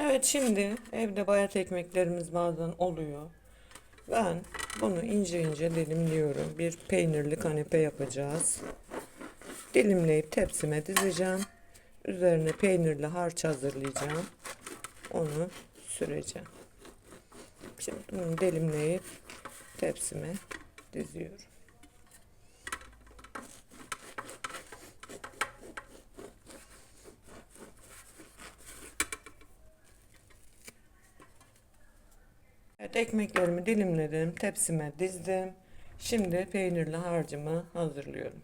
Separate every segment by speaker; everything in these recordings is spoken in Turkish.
Speaker 1: Evet şimdi evde bayat ekmeklerimiz bazen oluyor. Ben bunu ince ince dilimliyorum. Bir peynirli kanepe yapacağız. Dilimleyip tepsime dizeceğim. Üzerine peynirli harç hazırlayacağım. Onu süreceğim. Şimdi bunu dilimleyip tepsime diziyorum. Evet ekmeklerimi dilimledim, tepsime dizdim. Şimdi peynirli harcımı hazırlıyorum.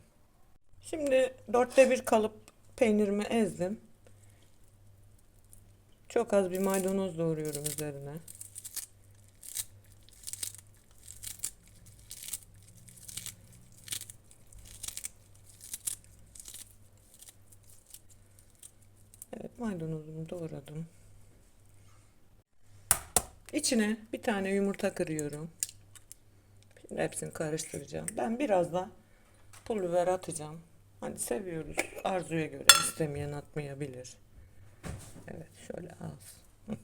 Speaker 1: Şimdi dörtte bir kalıp peynirimi ezdim. Çok az bir maydanoz doğruyorum üzerine. Evet maydanozumu doğradım. İçine bir tane yumurta kırıyorum. Şimdi hepsini karıştıracağım. Ben biraz da pul biber atacağım. Hani seviyoruz. Arzuya göre istemeyen atmayabilir. Evet şöyle az.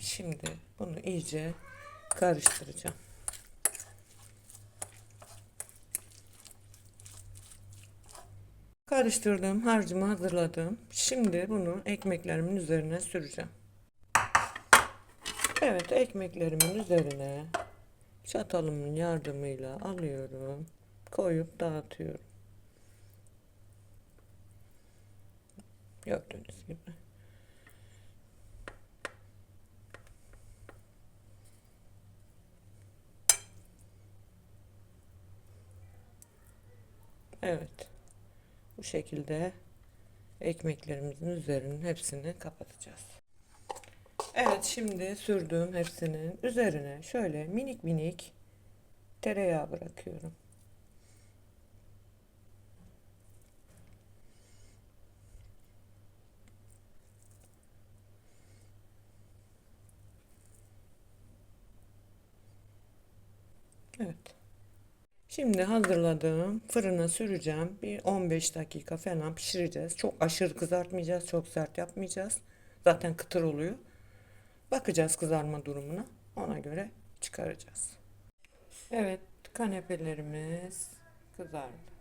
Speaker 1: Şimdi bunu iyice karıştıracağım. Karıştırdım, harcımı hazırladım. Şimdi bunu ekmeklerimin üzerine süreceğim. Evet, ekmeklerimin üzerine çatalımın yardımıyla alıyorum. Koyup dağıtıyorum. Gördüğünüz gibi. Evet. Bu şekilde ekmeklerimizin üzerinin hepsini kapatacağız. Evet şimdi sürdüğüm hepsinin üzerine şöyle minik minik tereyağı bırakıyorum. Evet. Şimdi hazırladığım fırına süreceğim. Bir 15 dakika falan pişireceğiz. Çok aşırı kızartmayacağız, çok sert yapmayacağız. Zaten kıtır oluyor. Bakacağız kızarma durumuna. Ona göre çıkaracağız. Evet, kanepelerimiz kızardı.